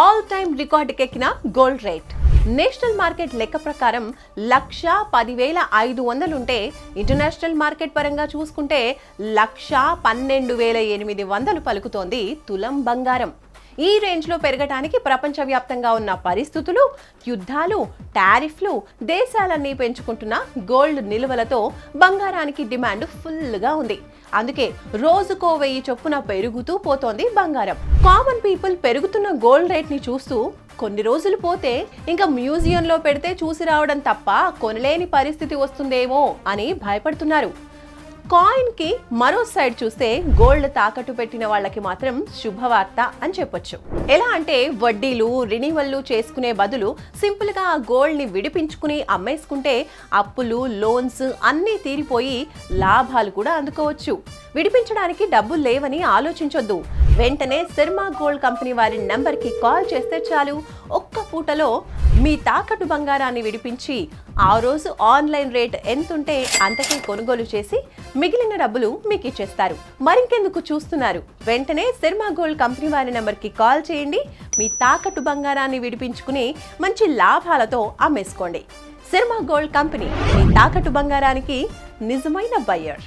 All time రికార్డుకెక్కిన gold rate. National market లెక్క ప్రకారం లక్ష పదివేల ఐదు వందలుంటే ఇంటర్నేషనల్ మార్కెట్ పరంగా చూసుకుంటే లక్ష పన్నెండు వేల ఎనిమిది వందలు పలుకుతోంది తులం బంగారం. ఈ రేంజ్లో పెరగటానికి ప్రపంచవ్యాప్తంగా ఉన్న పరిస్థితులు యుద్ధాలు టారిఫ్లు దేశాలన్నీ పెంచుకుంటున్న గోల్డ్ నిల్వలతో బంగారానికి డిమాండ్ ఫుల్గా ఉంది. అందుకే రోజుకో వెయ్యి చొప్పున పెరుగుతూ పోతోంది బంగారం. కామన్ పీపుల్ పెరుగుతున్న గోల్డ్ రేట్ని చూస్తూ కొన్ని రోజులు పోతే ఇంకా మ్యూజియంలో పెడితే చూసి రావడం తప్ప కొనలేని పరిస్థితి వస్తుందేమో అని భయపడుతున్నారు. కాయిన్కి మరో సైడ్ చూస్తే గోల్డ్ తాకట్టు పెట్టిన వాళ్ళకి మాత్రం శుభవార్త అని చెప్పొచ్చు. ఎలా అంటే వడ్డీలు రినివల్లు చేసుకునే బదులు సింపుల్గా ఆ గోల్డ్ని విడిపించుకుని అమ్మేసుకుంటే అప్పులు లోన్స్ అన్నీ తీరిపోయి లాభాలు కూడా అందుకోవచ్చు. విడిపించడానికి డబ్బులు లేవని ఆలోచించొద్దు. వెంటనే శర్మా గోల్డ్ కంపెనీ వారి నెంబర్కి కాల్ చేస్తే చాలు. ఒక్క పూటలో మీ తాకట్టు బంగారాన్ని విడిపించి ఆ రోజు ఆన్లైన్ రేట్ ఎంతుంటే అంతకే కొనుగోలు చేసి మిగిలిన డబ్బులు మీకు ఇచ్చేస్తారు మరింకెందుకు చూస్తున్నారు? వెంటనే శర్మా గోల్డ్ కంపెనీ వారి నెంబర్కి కాల్ చేయండి. మీ తాకట్టు బంగారాన్ని విడిపించుకుని మంచి లాభాలతో అమ్మేసుకోండి. శర్మా గోల్డ్ కంపెనీ మీ తాకట్టు బంగారానికి నిజమైన బయ్యర్.